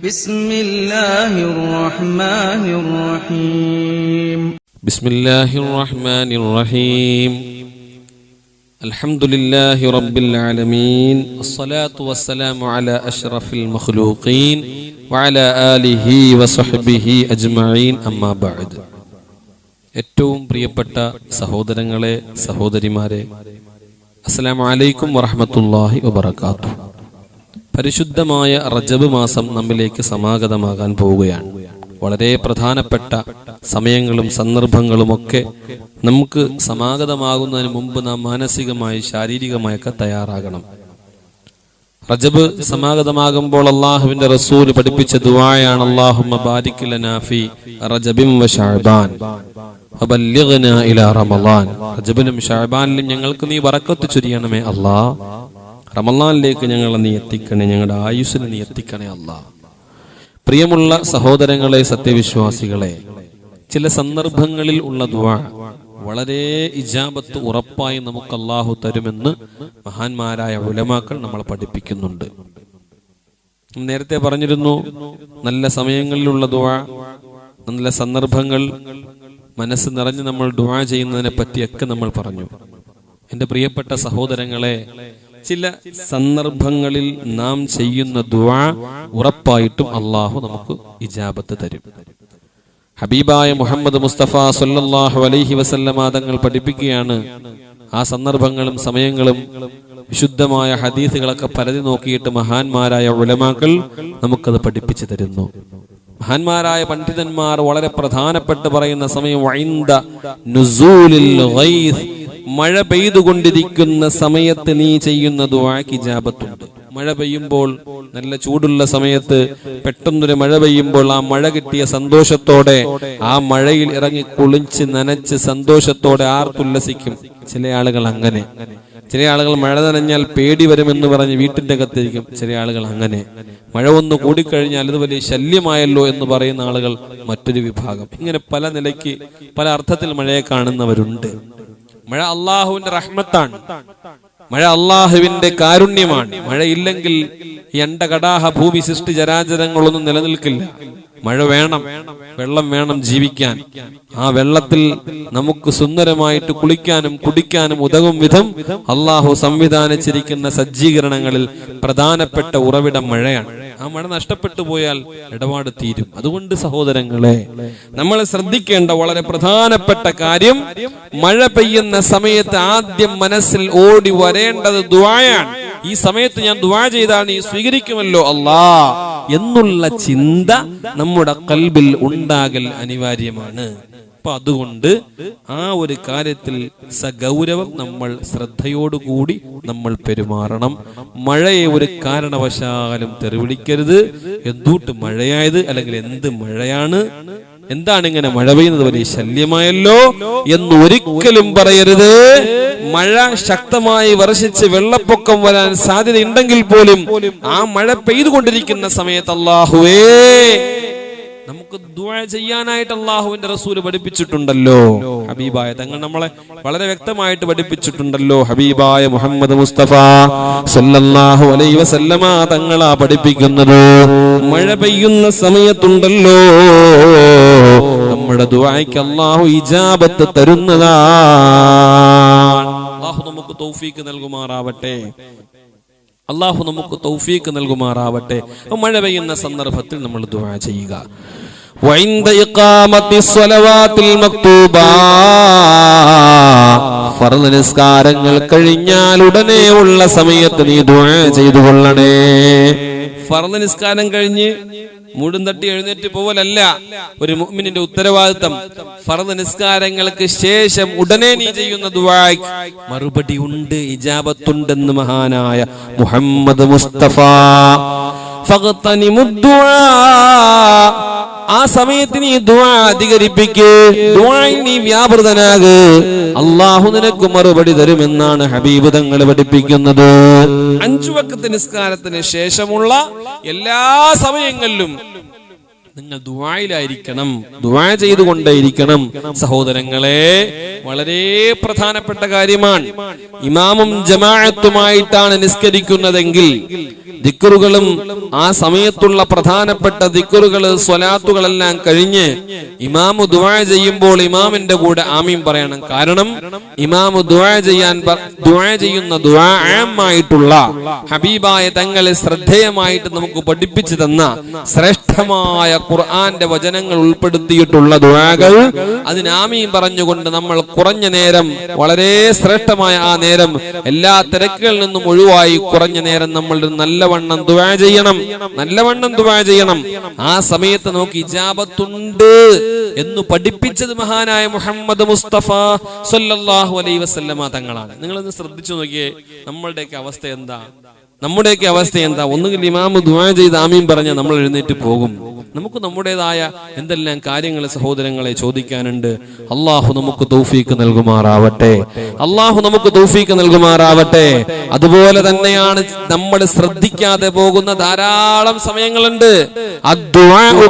بسم الله الرحمن الرحيم بسم الله الرحمن الرحيم الحمد لله رب العالمين الصلاة والسلام على أشرف المخلوقين وعلى آله وصحبه أجمعين أما بعد ഏറ്റവും പ്രിയപ്പെട്ട സഹോദരങ്ങളെ സഹോദരിമാരെ അസ്സലാമു അലൈക്കും വറഹ്മത്തുള്ളാഹി വബറകാതുഹു പരിശുദ്ധമായ റജബ് മാസം നമ്മിലേക്ക് സമാഗതമാകാൻ പോവുകയാണ്. വളരെ പ്രധാനപ്പെട്ട സമയങ്ങളും സന്ദർഭങ്ങളുമൊക്കെ നമുക്ക് സമാഗതമാകുന്നതിന് മുമ്പ് നാം മാനസികമായി ശാരീരികമായൊക്കെ തയ്യാറാകണം. റജബ് സമാഗതമാകുമ്പോൾ അള്ളാഹുവിന്റെ റസൂൽ പഠിപ്പിച്ച ദുവായാണ് ഇലാ റമളാൻ റജബിലും ശഅബാനിലും ഞങ്ങൾക്ക് നീ വറക്കത്ത് ചൊരിയണമേ അല്ലാ റമളാനിലേക്ക് ഞങ്ങളെ നീ എത്തിക്കണേ ഞങ്ങളുടെ ആയുസ്സിനെ നീ എത്തിക്കണേ അല്ല. പ്രിയമുള്ള സഹോദരങ്ങളെ സത്യവിശ്വാസികളെ ചില സന്ദർഭങ്ങളിൽ ഉള്ള ദുആ വളരെ ഇജാബത്ത് ഉറപ്പായി നമുക്ക് അള്ളാഹു തരുമെന്ന് മഹാന്മാരായ ഉലമാക്കൾ നമ്മളെ പഠിപ്പിക്കുന്നുണ്ട്. നേരത്തെ പറഞ്ഞിരുന്നു നല്ല സമയങ്ങളിലുള്ള ദുആ നല്ല സന്ദർഭങ്ങൾ മനസ്സ് നിറഞ്ഞ് നമ്മൾ ദുവാ ചെയ്യുന്നതിനെ പറ്റിയൊക്കെ നമ്മൾ പറഞ്ഞു. എന്റെ പ്രിയപ്പെട്ട സഹോദരങ്ങളെ ചില സന്ദർഭങ്ങളിൽ നാം ചെയ്യുന്ന ദുവാ ഉറപ്പായിട്ടും അള്ളാഹു നമുക്ക് ഇജാബത്ത് തരും. ഹബീബായ മുഹമ്മദ് മുസ്തഫ സല്ലല്ലാഹു അലൈഹി വസല്ലമ തങ്ങൾ പഠിപ്പിക്കുകയാണ്. ആ സന്ദർഭങ്ങളും സമയങ്ങളും വിശുദ്ധമായ ഹദീസുകളൊക്കെ പരതി നോക്കിയിട്ട് മഹാന്മാരായ ഉലമാക്കൾ നമുക്കത് പഠിപ്പിച്ചു തരുന്നു. മഹാന്മാരായ പണ്ഡിതന്മാർ വളരെ പ്രധാനപ്പെട്ട് പറയുന്ന സമയം മഴ പെയ്തുകൊണ്ടിരിക്കുന്ന സമയത്ത് നീ ചെയ്യുന്ന ദുവാക്ക് ജാപത്തുണ്ട് മഴ പെയ്യുമ്പോൾ നല്ല ചൂടുള്ള സമയത്ത് പെട്ടെന്നൊരു മഴ പെയ്യുമ്പോൾ ആ മഴ കിട്ടിയ സന്തോഷത്തോടെ ആ മഴയിൽ ഇറങ്ങി കുളിച്ച് നനച്ച് സന്തോഷത്തോടെ ആർത്തുല്ലസിക്കും. ചില ആളുകൾ അങ്ങനെ. ചില ആളുകൾ മഴ നനഞ്ഞാൽ പേടി വരുമെന്ന് പറഞ്ഞ് വീട്ടിന്റെ അകത്തിരിക്കും. ചില ആളുകൾ അങ്ങനെ. മഴ ഒന്ന് കൂടിക്കഴിഞ്ഞാൽ ഇത് വലിയ ശല്യമായല്ലോ എന്ന് പറയുന്ന ആളുകൾ മറ്റൊരു വിഭാഗം. ഇങ്ങനെ പല നിലയ്ക്ക് പല അർത്ഥത്തിൽ മഴയെ കാണുന്നവരുണ്ട്. മഴ അള്ളാഹുവിന്റെ റഹ്മത്താണ്. മഴ അള്ളാഹുവിന്റെ കാരുണ്യമാണ്. മഴയില്ലെങ്കിൽ ഈ അണ്ടകടാഹ ഭൂമി സൃഷ്ടി ജരാചരങ്ങളൊന്നും നിലനിൽക്കില്ല. മഴ വേണം വെള്ളം വേണം ജീവിക്കാൻ. ആ വെള്ളത്തിൽ നമുക്ക് സുന്ദരമായിട്ട് കുളിക്കാനും കുടിക്കാനും ഉതകും വിധം അള്ളാഹു സംവിധാനിച്ചിരിക്കുന്ന സജ്ജീകരണങ്ങളിൽ പ്രധാനപ്പെട്ട ഉറവിടം മഴയാണ്. ആ മഴ നഷ്ടപ്പെട്ടു പോയാൽ ഇടപാട് തീരും. അതുകൊണ്ട് സഹോദരങ്ങളെ നമ്മൾ ശ്രദ്ധിക്കേണ്ട വളരെ പ്രധാനപ്പെട്ട കാര്യം മഴ പെയ്യുന്ന സമയത്ത് ആദ്യം മനസ്സിൽ ഓടി വരേണ്ടത് ദുആയാണ്. ഈ സമയത്ത് ഞാൻ ദുആ ചെയ്താൽ നീ സ്വീകരിക്കുമല്ലോ അല്ലാ എന്നുള്ള ചിന്ത നമ്മുടെ കൽബിൽ ഉണ്ടാകൽ അനിവാര്യമാണ്. അപ്പൊ അതുകൊണ്ട് ആ ഒരു കാര്യത്തിൽ സഗൗരവം നമ്മൾ ശ്രദ്ധയോടുകൂടി നമ്മൾ പെരുമാറണം. മഴയെ ഒരു കാരണവശാലും തെറിവിളിക്കരുത്. എന്തുട്ട് മഴയായത് അല്ലെങ്കിൽ എന്ത് മഴയാണ്? എന്താണ് ഇങ്ങനെ മഴ പെയ്യുന്നത്? വലിയ ശല്യമായല്ലോ എന്ന് ഒരിക്കലും പറയരുത്. മഴ ശക്തമായി വർഷിച്ച് വെള്ളപ്പൊക്കം വരാൻ സാധ്യതയുണ്ടെങ്കിൽ പോലും ആ മഴ പെയ്തുകൊണ്ടിരിക്കുന്ന സമയത്ത് അള്ളാഹുവേ നമുക്ക് ദുആ ചെയ്യാനായിട്ട് അള്ളാഹുവിന്റെ റസൂൽ പഠിപ്പിച്ചിട്ടുണ്ടല്ലോ. ഹബീബായ തങ്ങൾ നമ്മളെ വളരെ വ്യക്തമായിട്ട് പഠിപ്പിച്ചിട്ടുണ്ടല്ലോ. ഹബീബായ മുഹമ്മദ് മുസ്തഫ സല്ലല്ലാഹു അലൈഹി വസല്ലമ തങ്ങളാ പഠിപ്പിക്കുന്നത്. മഴ പെയ്യുന്ന സമയത്തുണ്ടല്ലോ. നമ്മുടെ ദുആയ്ക്ക് അള്ളാഹു ഇജാബത്ത് തരുന്നതാണ് അള്ളാഹു നമുക്ക് തൗഫീക്ക് നൽകുമാറാവട്ടെ അള്ളാഹു നമുക്ക് തൗഫീക്ക് നൽകുമാറാവട്ടെ അപ്പൊ മഴ പെയ്യുന്ന സന്ദർഭത്തിൽ നമ്മൾ ദുആ ചെയ്യുക وعند إقامة الصلوات المكتوبة ഫർദ് നിസ്കാരങ്ങൾ കഴിഞ്ഞാൽ ഉടനെ ഉള്ള സമയത്ത് നീ ദുആ ചെയ്തു കൊള്ളണേ ഫർദ് നിസ്കാരം കഴിഞ്ഞ് മൂടും തട്ടി എഴുന്നേറ്റ് പോവലല്ല. ഒരു മുഅ്മിനിന്റെ ഉത്തരവാദിത്തം. ഫർദ് നിസ്കാരങ്ങൾക്ക് ശേഷം ഉടനെ നീ ചെയ്യുന്ന ദുആക്ക് മറുപടി ഉണ്ട് ഇജാബത്തുണ്ടെന്ന് മഹാനായ മുഹമ്മദ് മുസ്തഫ. ഫഗ്തനിമു ദുആ. ആ സമയത്ത് നീ അധികരിപ്പിക്ക്. നീ വ്യാപൃതനാക്. അള്ളാഹു നിനക്ക് മറുപടി തരുമെന്നാണ് ഹബീബ് തങ്ങൾ പഠിപ്പിക്കുന്നത്. അഞ്ചു വക്കത്ത് നിസ്കാരത്തിന് ശേഷമുള്ള എല്ലാ സമയങ്ങളിലും നിങ്ങൾ ദുആയിലായിരിക്കണം. ദുആ ചെയ്തുകൊണ്ടേയിരിക്കണം. സഹോദരങ്ങളെ വളരെ പ്രധാനപ്പെട്ട കാര്യമാണ്. ഇമാമും ജമാഅത്തുമായിട്ടാണ് നിസ്കരിക്കുന്നതെങ്കിൽ ദിക്കറുകളും ആ സമയത്തുള്ള പ്രധാനപ്പെട്ട ദിക്കറുകൾ സ്വലാത്തുകളെല്ലാം കഴിഞ്ഞ് ഇമാമു ദുവാ ചെയ്യുമ്പോൾ ഇമാമിന്റെ കൂടെ ആമീൻ പറയണം. കാരണം ഇമാമു ദുവാ ചെയ്യാൻ ദുവാ ചെയ്യുന്ന ആമായിട്ടുള്ള ഹബീബായ തങ്ങളെ ശ്രദ്ധേയമായിട്ട് നമുക്ക് പഠിപ്പിച്ചു തന്ന ശ്രേഷ്ഠമായ ഖുർആന്റെ വചനങ്ങൾ ഉൾപ്പെടുത്തിയിട്ടുള്ള ദുവാകൾ അതിനാമീം പറഞ്ഞുകൊണ്ട് നമ്മൾ കുറഞ്ഞ നേരം വളരെ ശ്രേഷ്ഠമായ ആ നേരം എല്ലാ തിരക്കുകളിൽ നിന്നും ഒഴിവായി കുറഞ്ഞ നേരം നമ്മൾ നല്ലവണ്ണം ദുവാ ചെയ്യണം. നല്ലവണ്ണം ദുവാ ചെയ്യണം. ആ സമയത്ത് നോക്കി ഇജാബത്തുണ്ട് എന്ന് പഠിപ്പിച്ചത് മഹാനായ മുഹമ്മദ് മുസ്തഫ സല്ലല്ലാഹു അലൈഹി വസല്ലമ തങ്ങളാണ്. നിങ്ങളൊന്ന് ശ്രദ്ധിച്ചു നോക്കിയേ നമ്മളുടെയൊക്കെ അവസ്ഥ എന്താ? നമ്മുടെയൊക്കെ അവസ്ഥ എന്താ? ഒന്നുകിൽ ഇമാമ് ദുവാ ചെയ്ത് ആമീൻ പറഞ്ഞ നമ്മൾ എഴുന്നേറ്റ് പോകും. നമുക്ക് നമ്മുടേതായ എന്തെല്ലാം കാര്യങ്ങൾ സഹോദരങ്ങളെ ചോദിക്കാനുണ്ട്. അള്ളാഹു നമുക്ക് തൗഫീക്ക് നൽകുമാറാവട്ടെ. അള്ളാഹു നമുക്ക് തൗഫീക്ക് നൽകുമാറാവട്ടെ. അതുപോലെ തന്നെയാണ് നമ്മൾ ശ്രദ്ധിക്കാതെ പോകുന്ന ധാരാളം സമയങ്ങളുണ്ട്. അദ്ദുആഉ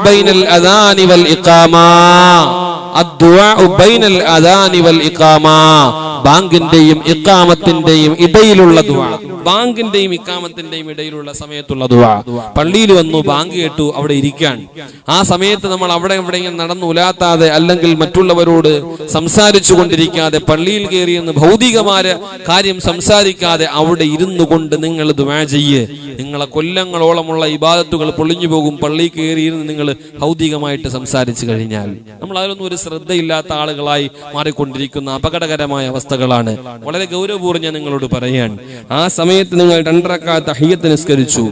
ബാങ്കിന്റെയും ഇക്കാമത്തിന്റെയും ഇടയിലുള്ള ദുആ. ബാങ്കിന്റെയും ഇക്കാമത്തിന്റെയും ഇടയിലുള്ള സമയത്തുള്ള ദുആ. പള്ളിയിൽ വന്നു ബാങ്ക് കേട്ടു അവിടെ ഇരിക്കാൻ. ആ സമയത്ത് നമ്മൾ അവിടെ എവിടെയെങ്കിലും നടന്നു ഉലാത്താതെ അല്ലെങ്കിൽ മറ്റുള്ളവരോട് സംസാരിച്ചു കൊണ്ടിരിക്കാതെ പള്ളിയിൽ കയറിയെന്ന് ഭൗതികമായ കാര്യം സംസാരിക്കാതെ അവിടെ ഇരുന്നു കൊണ്ട് നിങ്ങൾ ദുആ ചെയ്യേ. നിങ്ങളെ കൊല്ലങ്ങളോളമുള്ള ഇബാദത്തുകൾ പൊളിഞ്ഞു പോകും. പള്ളിയിൽ കയറിയിരുന്ന് നിങ്ങൾ ഭൗതികമായിട്ട് സംസാരിച്ചു കഴിഞ്ഞാൽ. നമ്മൾ അതിലൊന്നും ഒരു ശ്രദ്ധയില്ലാത്ത ആളുകളായി മാറിക്കൊണ്ടിരിക്കുന്ന അപകടകരമായ അവസ്ഥകളാണ്. വളരെ ഗൗരവപൂർവം ഞാൻ നിങ്ങളോട് പറയാൻ ആ സമയത്ത് നിങ്ങൾ രണ്ടരക്കാത്ത് അഹിയത്ത് നിസ്കരിച്ചു.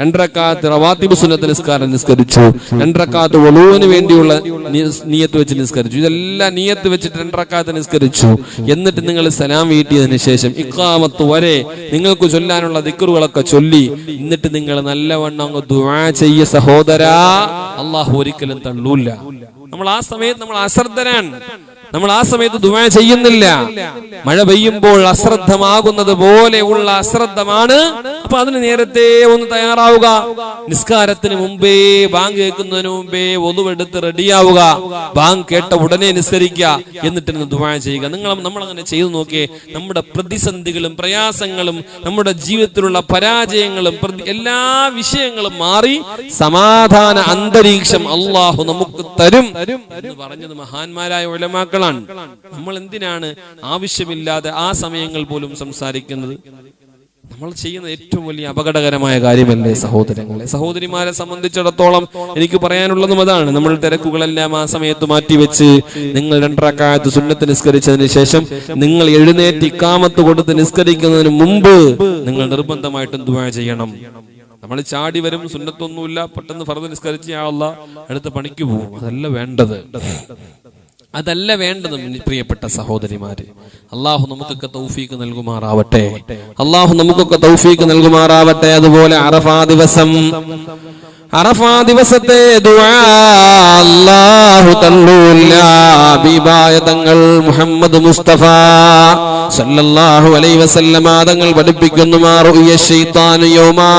രണ്ടരക്കാത്ത് റവാത്തിബ് സുന്നത്ത് നിസ്കാരം നിസ്കരിച്ചു. രണ്ടരക്കാത്ത് ഒളുവിന് വേണ്ടിയുള്ള നീയത്ത് വെച്ച് നിസ്കരിച്ചു. ഇതെല്ലാം നീയത്ത് വെച്ചിട്ട് രണ്ടരക്കാത്ത് നിസ്കരിച്ചു. എന്നിട്ട് നിങ്ങൾ സലാം വീട്ടിയതിനു ശേഷം ഇക്കാമത്ത് വരെ നിങ്ങൾക്ക് ചൊല്ലാനുള്ള ദിക്കറുകളൊക്കെ ചൊല്ലി എന്നിട്ട് നിങ്ങൾ നല്ലവണ്ണം ദുആ ചെയ്യ സഹോദരാ. അള്ളാഹു ഒരിക്കലും തള്ളൂല്ല നമ്മൾ ആ സമയത്ത് നമ്മൾ അശ്രദ്ധരാണ്. നമ്മൾ ആ സമയത്ത് ദുആ ചെയ്യുന്നില്ല. മഴ പെയ്യുമ്പോൾ അശ്രദ്ധമാകുന്നത് പോലെയുള്ള അശ്രദ്ധമാണ്. അപ്പൊ അതിന് നേരത്തെ ഒന്ന് തയ്യാറാവുക. നിസ്കാരത്തിന് മുമ്പേ ബാങ്ക് കേൾക്കുന്നതിന് മുമ്പേ ഒതുവെടുത്ത് റെഡിയാവുക. ബാങ്ക് കേട്ട ഉടനെ നിസ്കരിക്കുക. എന്നിട്ട് ദുആ ചെയ്യുക. നിങ്ങൾ നമ്മൾ അങ്ങനെ ചെയ്തു നോക്കിയേ. നമ്മുടെ പ്രതിസന്ധികളും പ്രയാസങ്ങളും നമ്മുടെ ജീവിതത്തിലുള്ള പരാജയങ്ങളും എല്ലാ വിഷയങ്ങളും മാറി സമാധാന അന്തരീക്ഷം അള്ളാഹു നമുക്ക് തരും എന്ന് പറഞ്ഞത് മഹാന്മാരായ ഉലമാക്കളാണ് നമ്മൾ എന്തിനാണ് ആവശ്യമില്ലാതെ ആ സമയങ്ങൾ പോലും സംസാരിക്കുന്നത്? നമ്മൾ ചെയ്യുന്ന ഏറ്റവും വലിയ അപകടകരമായ കാര്യമല്ലേ സഹോദരങ്ങളെ. സഹോദരിമാരെ സംബന്ധിച്ചിടത്തോളം എനിക്ക് പറയാനുള്ളതും അതാണ്. നമ്മൾ തിരക്കുകളെല്ലാം ആ സമയത്ത് മാറ്റിവെച്ച് നിങ്ങൾ രണ്ടരക്കാലത്ത് സുന്നത്ത് നിസ്കരിച്ചതിന് ശേഷം നിങ്ങൾ എഴുന്നേറ്റ് ഇക്കാമത്ത് കൊടുത്ത് നിസ്കരിക്കുന്നതിന് മുമ്പ് നിങ്ങൾ നിർബന്ധമായിട്ടും ദുആ ചെയ്യണം. നമ്മൾ ചാടി വരും സുന്നത്തൊന്നുമില്ല പെട്ടെന്ന് ഫർദ് നിസ്കരിച്ച് ആളല്ല അടുത്ത പണിക്ക് പോകും അതല്ല വേണ്ടത്. അതല്ല വേണ്ടത് പ്രിയപ്പെട്ട സഹോദരിമാര്. അള്ളാഹു നമുക്കൊക്കെ തൗഫീക്ക് നൽകുമാറാവട്ടെ. അള്ളാഹു നമുക്കൊക്കെ തൗഫീക്ക് നൽകുമാറാവട്ടെ. അതുപോലെ അറഫാ ദിവസം അറഫാ ദിവസത്തെ ദുആ അല്ലാഹു തന്നൂല്ല ഹബീബായ തങ്ങൾ മുഹമ്മദ് മുസ്തഫ സല്ലല്ലാഹു അലൈഹി വസല്ലമ തങ്ങൾ പഠിപ്പിക്കുന്നു മാ റുയ ശൈത്താനു യൗമാ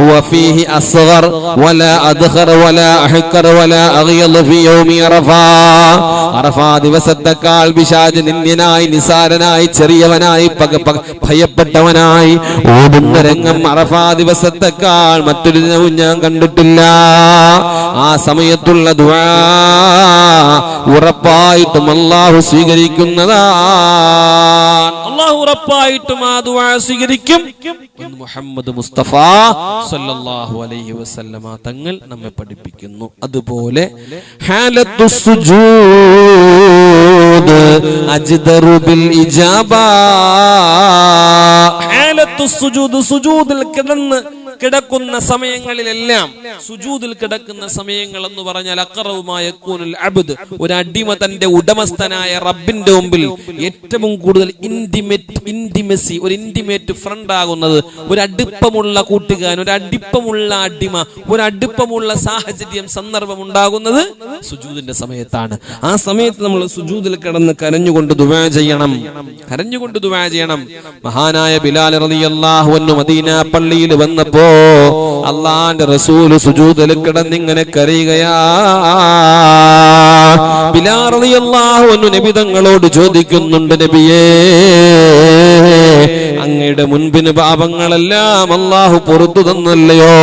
هو فيه أصغر ولا أدخر ولا أحكر ولا أغيض في يوم عرفة അറഫാ ദിവസത്തെക്കാൾ പിശാജ് നിന്ദ്യനായി നിസാരനായി ചെറിയവനായി പക പക- ഭയപ്പെട്ടവനായി ഓടുന്ന രംഗം അറഫാ ദിവസത്തെക്കാൾ മറ്റൊരു ദിനവും ഞാൻ കണ്ടിട്ടില്ല. ആ സമയത്തുള്ള ദുആ ഉറപ്പായിട്ടും അള്ളാഹു സ്വീകരിക്കുന്നതാണ്. അള്ളാഹു ഉറപ്പായിട്ടും ആ ദുആ സ്വീകരിക്കും. മുഹമ്മദ് മുസ്തഫ സല്ലല്ലാഹു അലൈഹി വസല്ലമ തങ്ങൾ നമ്മെ പഠിപ്പിക്കുന്നു. അതുപോലെ ഹാലത്തു സുജൂദ് അജ്ദറു ബിൽ ഇജാബ. ഹാലത്തു സുജൂദ് സുജൂദിൽ കിടന്ന് കിടക്കുന്ന സമയങ്ങളിലെല്ലാം സുജൂദിൽ കിടക്കുന്ന സമയങ്ങൾ എന്ന് പറഞ്ഞാൽ അക്കറവുമായ കൂനുൽ അബുദ് ഒരു അടിമ തന്റെ ഉടമസ്ഥനായ റബ്ബിന്റെ മുമ്പിൽ ഏറ്റവും കൂടുതൽ ഇന്റിമേറ്റ് ഇന്റിമസി ഒരു ഇന്റിമേറ്റ് ഫ്രണ്ട് ആകുന്നത് ഒരു അടുപ്പമുള്ള കൂട്ടുകാരൻ ഒരു അടുപ്പമുള്ള അടിമ ഒരു അടുപ്പമുള്ള സാഹചര്യം സന്ദർഭം ഉണ്ടാകുന്നത് സുജൂദിന്റെ സമയത്താണ്. ആ സമയത്ത് നമ്മൾ സുജൂദിൽ കിടന്ന് കരഞ്ഞുകൊണ്ട് ദുവാ ചെയ്യണം. കരഞ്ഞുകൊണ്ട് ദുവാ ചെയ്യണം. മഹാനായ ബിലാൽ റളിയല്ലാഹു അൻഹു മദീന പള്ളിയിൽ വന്നപ്പോ അള്ളാന്റെ റസൂൽ സുജൂദിൽ കിടന്നിങ്ങനെ കരയുകയാ. ബിലാൽ റളിയല്ലാഹു അൻഹു നബി തങ്ങളോട് ചോദിക്കുന്നുണ്ട് നബിയേ അങ്ങയുടെ മുൻപിന് പാപങ്ങളെല്ലാം അള്ളാഹു പുറത്തു തന്നല്ലയോ?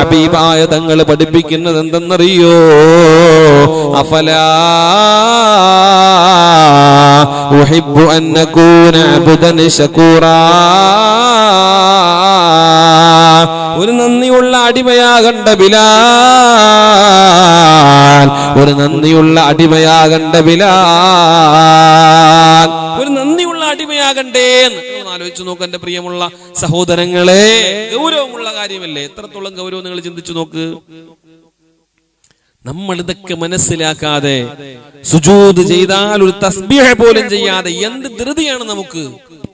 ഹബീബായ തങ്ങൾ പഠിപ്പിക്കുന്നത് എന്തെന്നറിയോ? അഫലാ ശകൂറാ. ഒരു നന്ദിയുള്ള അടിമയാകണ്ട ബിലാൽ. ഒരു നന്ദിയുള്ള അടിമയാകണ്ട ബിലാൽ. ഒരു നന്ദിയുള്ള അടിമയാകണ്ടേ എന്ന് ആലോചിച്ചു നോക്ക് എന്റെ പ്രിയമുള്ള സഹോദരങ്ങളെ. ഗൗരവമുള്ള കാര്യമല്ലേ? എത്രത്തോളം ഗൗരവം നിങ്ങൾ ചിന്തിച്ചു നോക്ക്? നമ്മൾ ഇതൊക്കെ മനസ്സിലാക്കാതെ സുജൂത് ചെയ്താൽ ഒരു തസ്ബീഹ പോലും ചെയ്യാതെ എന്ത് ധൃതിയാണ് നമുക്ക്?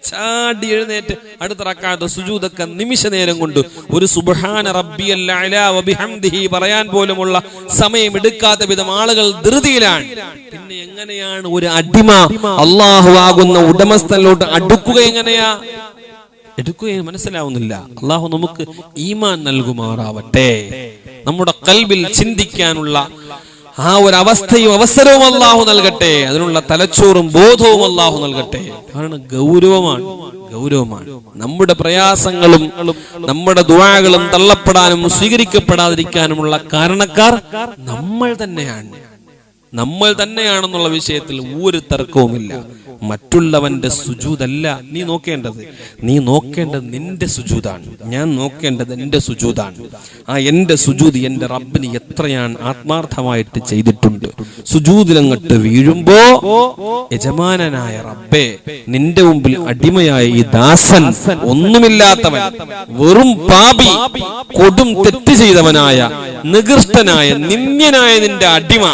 ചാടി എഴുന്നേറ്റ് അടുത്ത റക്കാത്ത സുജൂതൊക്കെ നിമിഷ നേരം കൊണ്ട് ഒരു സുബ്ഹാന വബിഹംദിഹി പറയാൻ പോലുമുള്ള സമയം എടുക്കാത്ത വിധം ആളുകൾ ധൃതിയിലാണ്. പിന്നെ എങ്ങനെയാണ് ഒരു അടിമ അള്ളാഹു ആകുന്ന ഉടമസ്ഥനിലോട്ട് അടുക്കുക എങ്ങനെയാ? എടുക്കുകയും മനസ്സിലാവുന്നില്ല. അള്ളാഹു നമുക്ക് ഈമാൻ നൽകുമാറാവട്ടെ. നമ്മുടെ കൽബിൽ ചിന്തിക്കാനുള്ള ആ ഒരു അവസ്ഥയും അവസരവും അള്ളാഹു നൽകട്ടെ. അതിനുള്ള തലച്ചോറും ബോധവും അള്ളാഹു നൽകട്ടെ. കാരണം ഗൗരവമാണ്. ഗൗരവമാണ്. നമ്മുടെ പ്രയാസങ്ങളും നമ്മുടെ ദുവാകളും തള്ളപ്പെടാനും സ്വീകരിക്കപ്പെടാതിരിക്കാനുമുള്ള കാരണക്കാർ നമ്മൾ തന്നെയാണ്. നമ്മൾ തന്നെയാണെന്നുള്ള വിഷയത്തിൽ ഒരു തർക്കവുമില്ല. മറ്റുള്ളവന്റെ സുജൂതല്ല നീ നോക്കേണ്ടത്. നീ നോക്കേണ്ടത് നിന്റെ സുജൂതാണ്. ഞാൻ നോക്കേണ്ടത് എന്റെ സുജൂതാണ്. ആ എന്റെ സുജൂത് എന്റെ റബ്ബിന് എത്രയാണ് ആത്മാർത്ഥമായിട്ട് ചെയ്തിട്ടുണ്ട്. സുജൂതിലങ്ങട്ട് വീഴുമ്പോ യജമാനനായ റബ്ബേ നിന്റെ മുമ്പിൽ അടിമയായ ഈ ദാസൻ ഒന്നുമില്ലാത്തവൻ വെറും പാപി കൊടും തെറ്റ് ചെയ്തവനായ നികൃഷ്ടനായ നിന്ദ്യനായ നിന്റെ അടിമ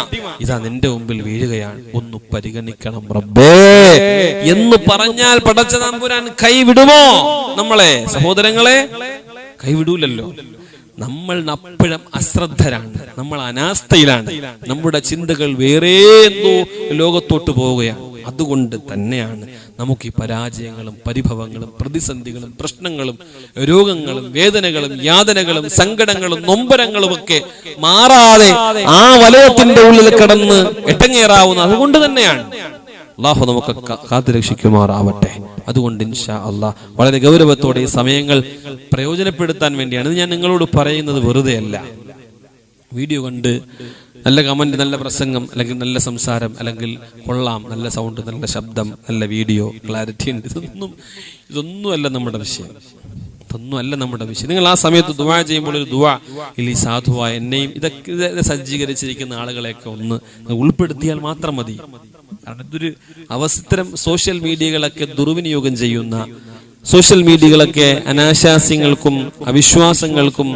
ഇതാ നിന്റെ മുമ്പിൽ വീഴുകയാണ്. ഒന്ന് പരിഗണിക്കണം റബ്ബേ. എന്ന് പറഞ്ഞാൽ പടച്ച തമ്പുരാൻ കൈവിടുമോ? നമ്മളെ സഹോദരങ്ങളെ കൈവിടൂലല്ലോ. നമ്മൾ അപ്പോഴും അശ്രദ്ധരാണ്. നമ്മൾ അനാസ്ഥയിലാണ്. നമ്മുടെ ചിന്തകൾ വേറെ എന്തോ ലോകത്തോട്ട് പോവുകയാണ്. അതുകൊണ്ട് തന്നെയാണ് നമുക്ക് ഈ പരാജയങ്ങളും പരിഭവങ്ങളും പ്രതിസന്ധികളും പ്രശ്നങ്ങളും രോഗങ്ങളും വേദനകളും യാതനകളും സങ്കടങ്ങളും നൊമ്പരങ്ങളും ഒക്കെ മാറാതെ ആ വലയത്തിന്റെ ഉള്ളിൽ കിടന്ന് എട്ടങ്ങേറാവുന്ന അതുകൊണ്ട് തന്നെയാണ്. അള്ളാഹു നമുക്ക് കാത്തു കാത്തുരക്ഷിക്കുമാറാവട്ടെ അതുകൊണ്ട് ഇൻഷാ അള്ളാഹ് വളരെ ഗൗരവത്തോടെ ഈ സമയങ്ങൾ പ്രയോജനപ്പെടുത്താൻ വേണ്ടിയാണ് ഇത് ഞാൻ നിങ്ങളോട് പറയുന്നത് വെറുതെ അല്ല വീഡിയോ കണ്ട് നല്ല കമന്റ് നല്ല പ്രസംഗം അല്ലെങ്കിൽ നല്ല സംസാരം അല്ലെങ്കിൽ കൊള്ളാം നല്ല സൗണ്ട് നല്ല ശബ്ദം നല്ല വീഡിയോ ക്ലാരിറ്റി ഉണ്ട്. ഇതൊന്നും ഇതൊന്നുമല്ല നമ്മുടെ വിഷയം. അല്ല നമ്മുടെ വിഷയം. നിങ്ങൾ ആ സമയത്ത് ദുവാ ചെയ്യുമ്പോൾ ഒരു ദുവാ ഇല്ല ഈ സാധുവായ എന്നെയും ഇതൊക്കെ സജ്ജീകരിച്ചിരിക്കുന്ന ആളുകളെയൊക്കെ ഒന്ന് ഉൾപ്പെടുത്തിയാൽ മാത്രം മതി. കാരണം ഇതൊരു അവസരം സോഷ്യൽ മീഡിയകളൊക്കെ ദുർവിനിയോഗം ചെയ്യുന്ന സോഷ്യൽ മീഡിയകളൊക്കെ അനാശാസ്യങ്ങൾക്കും അവിശ്വാസങ്ങൾക്കും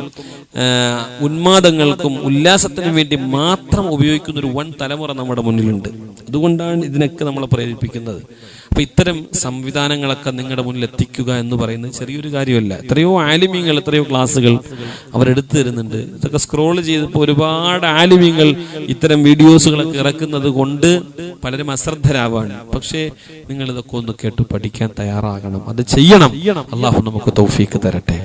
ഉന്മാദങ്ങൾക്കും ഉല്ലാസത്തിനും വേണ്ടി മാത്രം ഉപയോഗിക്കുന്ന ഒരു വൺ തലമുറ നമ്മുടെ മുന്നിലുണ്ട്. അതുകൊണ്ടാണ് ഇതിനൊക്കെ നമ്മളെ പ്രേരിപ്പിക്കുന്നത്. അപ്പൊ ഇത്തരം സംവിധാനങ്ങളൊക്കെ നിങ്ങളുടെ മുന്നിൽ എത്തിക്കുക എന്ന് പറയുന്നത് ചെറിയൊരു കാര്യമല്ല. എത്രയോ ആലിമ്യങ്ങൾ എത്രയോ ക്ലാസ്സുകൾ അവരെടുത്തു തരുന്നുണ്ട്. ഇതൊക്കെ സ്ക്രോൾ ചെയ്തപ്പോൾ ഒരുപാട് ആലിമ്യങ്ങൾ ഇത്തരം വീഡിയോസുകളൊക്കെ ഇറക്കുന്നത് കൊണ്ട് പലരും അശ്രദ്ധരാവാണ്. പക്ഷേ നിങ്ങൾ ഇതൊക്കെ ഒന്ന് കേട്ട് പഠിക്കാൻ തയ്യാറാകണം. അത് ചെയ്യണം. അള്ളാഹു നമുക്ക് തൗഫീക്ക് തരട്ടെ.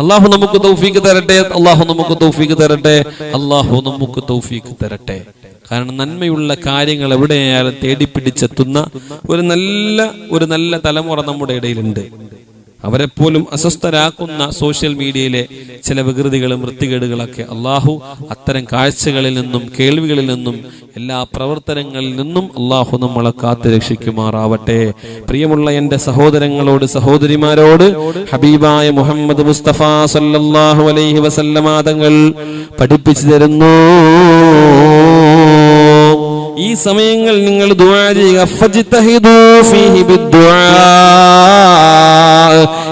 അള്ളാഹു നമുക്ക് തൗഫീക്ക് തരട്ടെ. അള്ളാഹു നമുക്ക് തൗഫീക്ക് തരട്ടെ. അള്ളാഹു നമുക്ക് തൗഫീക്ക് തരട്ടെ. കാരണം നന്മയുള്ള കാര്യങ്ങൾ എവിടെയായാലും തേടിപ്പിടിച്ചെത്തുന്ന ഒരു നല്ല ഒരു നല്ല തലമുറ നമ്മുടെ ഇടയിലുണ്ട്. അവരെ പോലും അസ്വസ്ഥരാക്കുന്ന സോഷ്യൽ മീഡിയയിലെ ചില വികൃതികളും വൃത്തികേടുകളൊക്കെ അള്ളാഹു അത്തരം കാഴ്ചകളിൽ നിന്നും കേൾവികളിൽ നിന്നും എല്ലാ പ്രവർത്തനങ്ങളിൽ നിന്നും അള്ളാഹു നമ്മളെ കാത്തു രക്ഷിക്കുമാറാവട്ടെ. പ്രിയമുള്ള എന്റെ സഹോദരങ്ങളോട് സഹോദരിമാരോട് ഹബീബായ മുഹമ്മദ് മുസ്തഫ സല്ലല്ലാഹു അലൈഹി വസല്ലമാതങ്ങൾ പഠിപ്പിച്ചു തരുന്നു. ഈ സമയങ്ങൾ നിങ്ങൾ ദുആ ചെയ്യുക.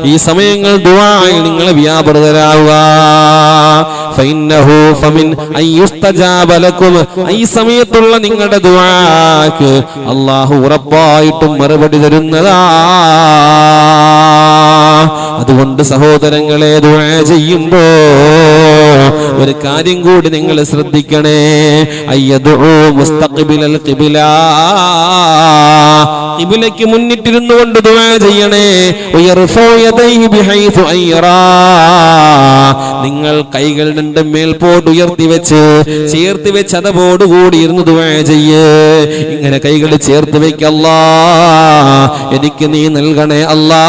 ഈ സമയങ്ങൾ ദുആയിൽ നിങ്ങൾ വ്യാപൃതരാവുക. ഈ സമയത്തുള്ള നിങ്ങളുടെ ദുആക്ക് അള്ളാഹു ഉറപ്പായിട്ടും മറുപടി തരുന്നതാ. അതുകൊണ്ട് സഹോദരങ്ങളെ ദുആ ചെയ്യുമ്പോ ഒരു കാര്യം കൂടി നിങ്ങൾ ശ്രദ്ധിക്കണേ. ഖിബിലയ്ക്ക് മുന്നിട്ടിരുന്നു കൊണ്ട് ദുആ ചെയ്യണേ. നിങ്ങൾ കൈകൾ രണ്ട് മേൽപോട്ട് ഉയർത്തി വെച്ച് ചേർത്ത് വെച്ച് അതപോടുകൂടി ഇരുന്ന് ദുആ ചെയ്യ്. ഇങ്ങനെ കൈകൾ ചേർത്ത് വെക്കല്ലാ എനിക്ക് നീ നൽകണേ അല്ലാ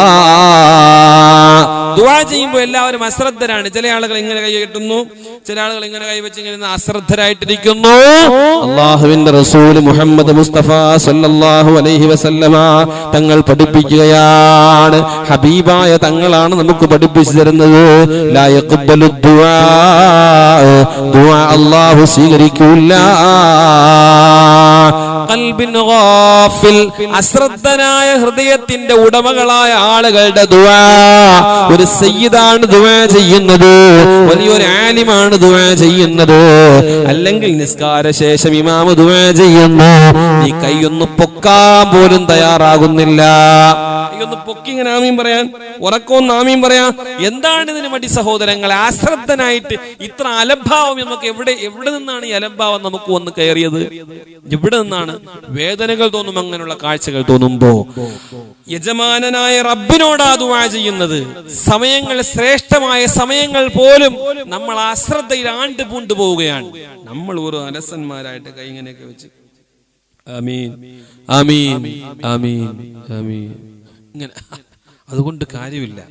ദുആ ചെയ്യുമ്പോൾ എല്ലാവരും അശ്രദ്ധരാണ്. ചില ആളുകൾ ഇങ്ങനെ കൈ കെട്ടുന്നു. ചില ആളുകൾ ഇങ്ങനെ കൈവച്ച് ഇങ്ങനെ അശ്രദ്ധരായിട്ടിരിക്കുന്നു. അള്ളാഹുവിന്റെ റസൂൽ മുഹമ്മദ് മുസ്തഫ സല്ലല്ലാഹു അലൈഹി വസല്ലമ തങ്ങൾ പഠിപ്പിക്കുകയാണ്. ഹബീബായ തങ്ങളാണ് നമുക്ക് പഠിപ്പിച്ചു തരുന്നത്. ലാ യഖ്ബലു ദുആ. ദുആ അല്ലാഹു സ്വീകരിക്കൂല. ഖൽബിൻ ഗാഫിൽ അശ്രദ്ധനായ ഹൃദയത്തിന്റെ ഉടമകളായ ആളുകളുടെ ദുആ. ഒരു സയ്യിദാണ് ദുആ ചെയ്യുന്നത്. വലിയൊരു ആലിമാണ് ദുആ ചെയ്യുന്നത്. അല്ലെങ്കിൽ നിസ്കാര ശേഷം ഇമാമ് ദുആ ചെയ്യുന്നു. നീ കൈയൊന്ന് പൊക്കാൻ പോലും തയ്യാറാകുന്നില്ല. കൈയൊന്ന് പൊക്കി പറയാൻ ഉറക്കമൊന്ന് ആമീൻ പറയാൻ. എന്താണ് ഇതിന് മടി സഹോദരങ്ങളെ? അശ്രദ്ധനായിട്ട് ഇത്ര അലംഭാവം നമുക്ക് എവിടെ എവിടെ നിന്നാണ് ഈ അലംഭാവം നമുക്ക് വന്ന് കയറിയത്? എവിടെ നിന്നാണ്? വേദനകൾ തോന്നും അങ്ങനെയുള്ള കാഴ്ചകൾ തോന്നുമ്പോ യജമാനനായ റബ്ബിനോടാ ദുവാ ചെയ്യുന്നത്. സമയങ്ങൾ ശ്രേഷ്ഠമായ സമയങ്ങൾ പോലും നമ്മൾ അശ്രദ്ധയിൽ ആണ്ട് പൂണ്ടു പോവുകയാണ്. നമ്മൾ ഓരോ അലസന്മാരായിട്ട് കൈ ഇങ്ങനെയൊക്കെ വെച്ച്. ആമീൻ. ആമീൻ. ആമീൻ. ആമീൻ. ഇങ്ങനെ. അതുകൊണ്ട് കാര്യമില്ല.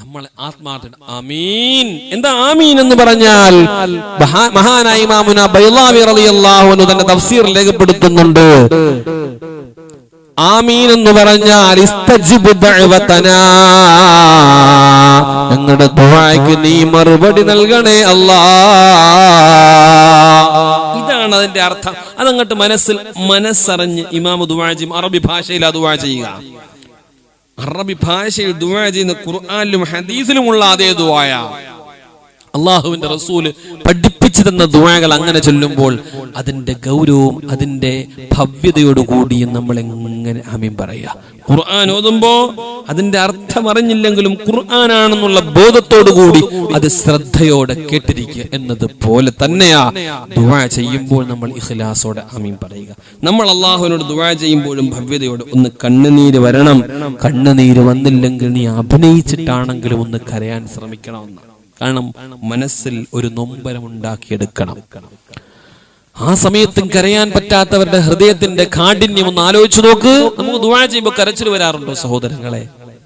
നമ്മൾ ആത്മാർത്ഥ ആമീൻ. എന്താ ആമീൻ എന്ന് പറഞ്ഞാൽ മഹാനായി ഇമാമുന ബൈലാവി റളിയല്ലാഹു അൻഹു തന്റെ തഫ്സീർ രേഖപ്പെടുത്തുന്നുണ്ട്. ആമീൻ എന്ന് പറഞ്ഞാൽ ഞങ്ങളുടെ ദുആയ്ക്ക് നീ മറുപടി നൽകണേ അല്ലാ. ഇതാണ് അതിന്റെ അർത്ഥം. അതങ്ങോട്ട് മനസ്സിൽ മനസ്സറിഞ്ഞ് ഇമാമു ദുആ അറബി ഭാഷയിൽ അതുവാ ചെയ്യുക. അറബി ഭാഷയിൽ ദുആ ചെയ്യുന്ന ഖുർആനിലും ഹദീസിലുമുള്ള അതേ ദുആയ അള്ളാഹുവിന്റെ റസൂൽ പഠിപ്പിച്ചു തന്ന ദുവാകൾ അങ്ങനെ ചൊല്ലുമ്പോൾ അതിന്റെ ഗൗരവവും അതിന്റെ ഭവ്യതയോടുകൂടിയും നമ്മൾ എങ്ങനെ ആമീൻ പറയുക ഖുർആൻ ഓതുമ്പോ അതിന്റെ അർത്ഥം അറിഞ്ഞില്ലെങ്കിലും ഖുർആനാണെന്നുള്ള ബോധത്തോടു കൂടി അത് ശ്രദ്ധയോടെ കേട്ടിരിക്കുക എന്നത് പോലെ തന്നെയാ ദുവാ ചെയ്യുമ്പോൾ നമ്മൾ ഇഖ്ലാസോടെ ആമീൻ പറയുക. നമ്മൾ അള്ളാഹുവിനോട് ദുവാ ചെയ്യുമ്പോഴും ഭവ്യതയോടെ ഒന്ന് കണ്ണുനീര് വരണം. കണ്ണുനീര് വന്നില്ലെങ്കിൽ നീ അഭിനയിച്ചിട്ടാണെങ്കിലും ഒന്ന് കരയാൻ ശ്രമിക്കണമെന്ന് കാരണം മനസ്സിൽ ഒരു നൊമ്പരം ഉണ്ടാക്കിയെടുക്കണം ആ സമയത്തും കരയാൻ പറ്റാത്തവരുടെ ഹൃദയത്തിന്റെ കാഠിന്യം ഒന്ന് ആലോചിച്ചു നോക്ക്. നമുക്ക് ദുവാ ചെയ്യുമ്പോൾ കരച്ചിൽ വരാറുണ്ടോ സഹോദരങ്ങളെ?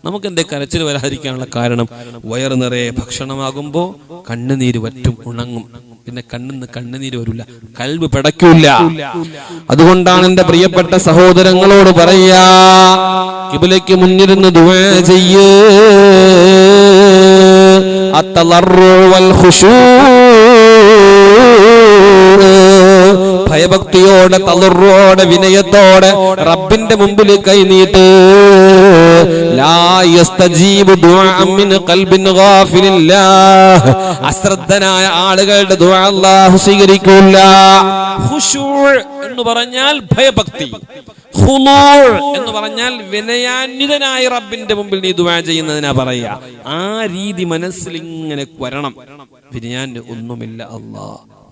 നമുക്ക് എന്തേ കരച്ചിൽ വരാതിരിക്കാനുള്ള കാരണം? വയറു നിറയെ ഭക്ഷണമാകുമ്പോൾ കണ്ണുനീര് വറ്റും ഉണങ്ങും. പിന്നെ കണ്ണിന്ന് കണ്ണുനീര് വരില്ല കൽവ് പിടയ്ക്കൂല അതുകൊണ്ടാണ് എന്റെ പ്രിയപ്പെട്ട സഹോദരങ്ങളോട് പറയാ കിബിലേക്ക് മുന്നിരുന്ന് ദുവാ ചെയ്യേ. ഭയഭക്തിയോടെ തളർവോടെ വിനയത്തോടെ റബ്ബിന്റെ മുമ്പിൽ കൈനീട്ട് അശ്രദ്ധനായ ആളുകളുടെ സ്വീകരിക്കില്ല. ഖുശൂ എന്ന് പറഞ്ഞാൽ ഭയഭക്തി. എന്ന് പറഞ്ഞാൽ വിനയാന്വിതനായ റബ്ബിന്റെ മുമ്പിൽ നീ ദുവാ ചെയ്യുന്നതിനാ പറയാ ആ രീതി മനസ്സിൽ ഇങ്ങനെ വരണം. വിനയാൻ ഒന്നുമില്ല അല്ലാ.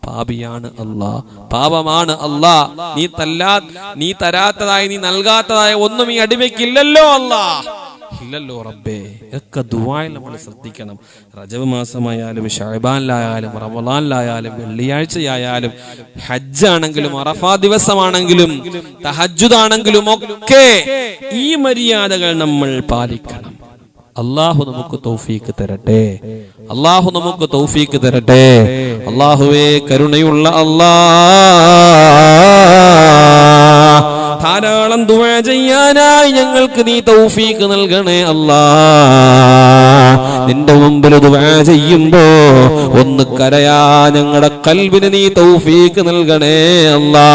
പാപിയാണ് അല്ലാ. പാപമാണ് അല്ലാ. നീ തല്ലാ നീ തരാത്തതായി നീ നൽകാത്തതായ ഒന്നും ഈ അടിമയ്ക്കില്ലല്ലോ അല്ലാ. ഇല്ലല്ലോ റബ്ബേ. ഒക്കെ ദുവായി നമ്മൾ ശ്രദ്ധിക്കണം. റജബ് മാസമായാലും ഷഹബാനിലായാലും റവലാനിലായാലും വെള്ളിയാഴ്ചയായാലും ഹജ്ജാണെങ്കിലും അറഫാ ദിവസമാണെങ്കിലും തഹജുദാണെങ്കിലും ഒക്കെ ഈ മര്യാദകൾ നമ്മൾ പാലിക്കണം. അള്ളാഹു നമുക്ക് തൗഫീക്ക് തരട്ടെ. അള്ളാഹു നമുക്ക് തൗഫീക്ക് തരട്ടെ. അള്ളാഹുവേ കരുണയുള്ള അല്ലാ ധാരാളം ദുവ ചെയ്യാനായി ഞങ്ങൾക്ക് നീ തൗഫീക്ക് നൽകണേ അല്ലാ. നിന്റെ മുമ്പിൽ ദുആ ചെയ്യുമ്പോ ഒന്ന് കരയാ ഞങ്ങളുടെ കൽവിന് നീ തൗഫീക്ക് നൽകണേ അല്ലാ.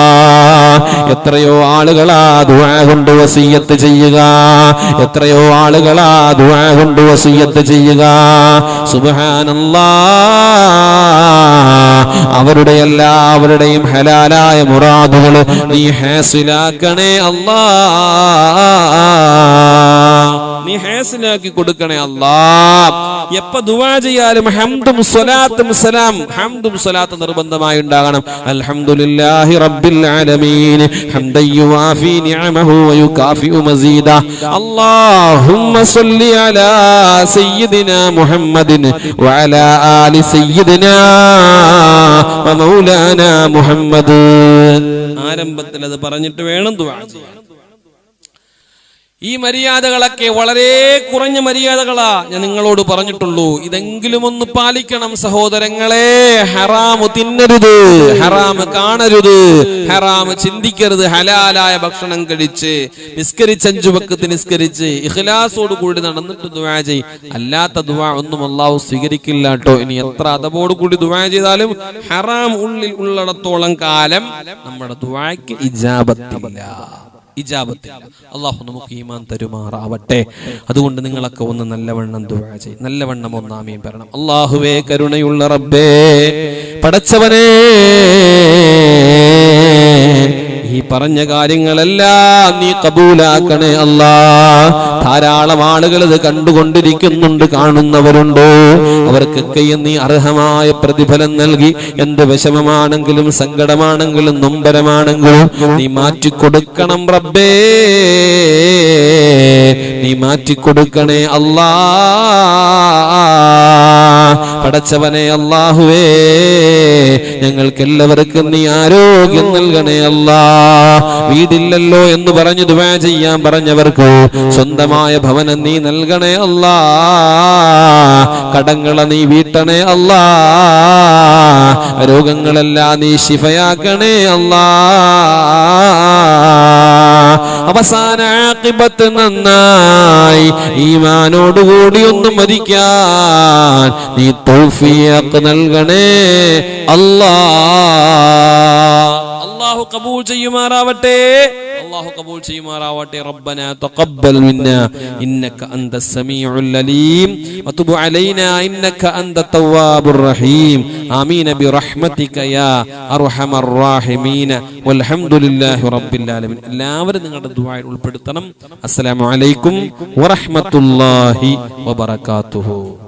എത്രയോ ആളുകളാ ദുആ കൊണ്ട് വസീയത്ത് ചെയ്യുക. എത്രയോ ആളുകളാ ദുആ കൊണ്ട് വസീയത്ത് ചെയ്യുക. സുബ്ഹാനല്ലാ. അവരുടെ എല്ലാവരുടെയും ഹലാലായ മുറാദുകൾ നീ ഹാസിലാക്കണേ അല്ലാ. നീ ഹാസിലാക്കി കൊടുക്കണേ അല്ലാ. എപ്പോ ദുവാ ചെയ്യാലും ഹംദും സ്വലാത്തും സലാം ഹംദും സ്വലാത്ത് നിർബന്ധമായി ഉണ്ടാകണം. അൽഹംദുലില്ലാഹി റബ്ബിൽ ആലമീൻ. ഹംദൻ യുവാഫി നിഅമഹു വയുകാഫി മസീദ. അല്ലാഹുമ്മ സ്വല്ലി അലാ സയ്യിദിനാ മുഹമ്മദിൻ വഅലാ ആലി സയ്യിദിനാ വമൗലാനാ മുഹമ്മദ്. ആരംഭത്തിൽ അത് പറഞ്ഞിട്ട് വേണം ദുആ ചെയ്യാൻ. ഈ മര്യാദകളൊക്കെ വളരെ കുറഞ്ഞ മര്യാദകളാ ഞാൻ നിങ്ങളോട് പറഞ്ഞിട്ടുള്ളൂ. ഇതെങ്കിലും ഒന്ന് പാലിക്കണം സഹോദരങ്ങളെ. ഹറാമ് തിന്നരുത് ഹറാമ് കാണരുത് ഹറാമ് ചിന്തിക്കരുത്. ഹലാലായ ഭക്ഷണം കഴിച്ച് നിസ്കരിച്ച് അഞ്ചു പക്കത്ത് നിസ്കരിച്ച് ഇഖ്ലാസോട് കൂടി നടന്നിട്ട് ദുവാ ചെയ് അല്ലാത്ത ദുവാ ഒന്നും അള്ളാഹു സ്വീകരിക്കില്ല കേട്ടോ ഇനി എത്ര അതവോട് കൂടി ദുവാ ചെയ്താലും ഹറാം ഉള്ളിൽ ഉള്ളിടത്തോളം കാലം നമ്മുടെ ദുവാക്ക് ഇജാബത്തില്ല. ഇജാബത്തില്ല അള്ളാഹു നമുക്ക് ഈമാൻ തരുമാറാവട്ടെ. അതുകൊണ്ട് നിങ്ങളൊക്കെ ഒന്ന് നല്ലവണ്ണം ദുആ ചെയ്യും. നല്ലവണ്ണം ഒന്നാമയും പറയണം. അള്ളാഹുവേ കരുണയുള്ള റബ്ബേ പടച്ചവനേ ഈ പറഞ്ഞ കാര്യങ്ങളെല്ലാം നീ കബൂലാക്കണേ അല്ലാ. ധാരാളം ആളുകൾ ഇത് കണ്ടുകൊണ്ടിരിക്കുന്നുണ്ട് കാണുന്നവരുണ്ട്. അവർക്കൊക്കെ നീ അർഹമായ പ്രതിഫലം നൽകി. എന്ത് വിഷമമാണെങ്കിലും സങ്കടമാണെങ്കിലും നൊമ്പരമാണെങ്കിലും നീ മാറ്റിക്കൊടുക്കണം റബ്ബേ. നീ മാറ്റിക്കൊടുക്കണേ അല്ലാ. പടച്ചവനെ അല്ലാഹുവേ ഞങ്ങൾക്ക് എല്ലാവർക്കും നീ ആരോഗ്യം നൽകണേ അല്ലാ. വീടില്ലല്ലോ എന്ന് പറഞ്ഞു ദുആ ചെയ്യാൻ പറഞ്ഞവർക്ക് സ്വന്തമായ ഭവനം നീ നൽകണേ അല്ലാ. കടങ്ങളെ നീ വീട്ടണേ അല്ലാ. രോഗങ്ങളെല്ലാം നീ ശിഫയാക്കണേ അല്ലാ. അവസാന ആഖിബത്ത് നന്നായി ഈമാനോടുകൂടി ഒന്ന് മരിക്കാൻ നീ തൗഫീഖ് നൽകണേ. അല്ലാ അള്ളാഹു കബൂൾ ചെയ്യുമാറാവട്ടെ. അള്ളാഹു കബൂൽ ചെയ്യുമാറാവട്ടെ. റബ്ബന തഖബ്ബൽ മിന്നാ. ഇന്നക അന്ത സമീഉൽ അലീം. വതുബ് അലൈനാ. ഇന്നക അന്ത തവ്വാബുർ റഹീം. ആമീൻ ബിറഹ്മതിക യാ അർഹമർ റാഹിമീൻ വൽഹംദുലില്ലാഹി റബ്ബിൽ ആലമീൻ. എല്ലാവരും നിങ്ങളുടെ ദുആയിൽ ഉൾപ്പെടുത്തണം. അസ്സലാമു അലൈക്കും വറഹ്മത്തുള്ളാഹി വബറകാതുഹു.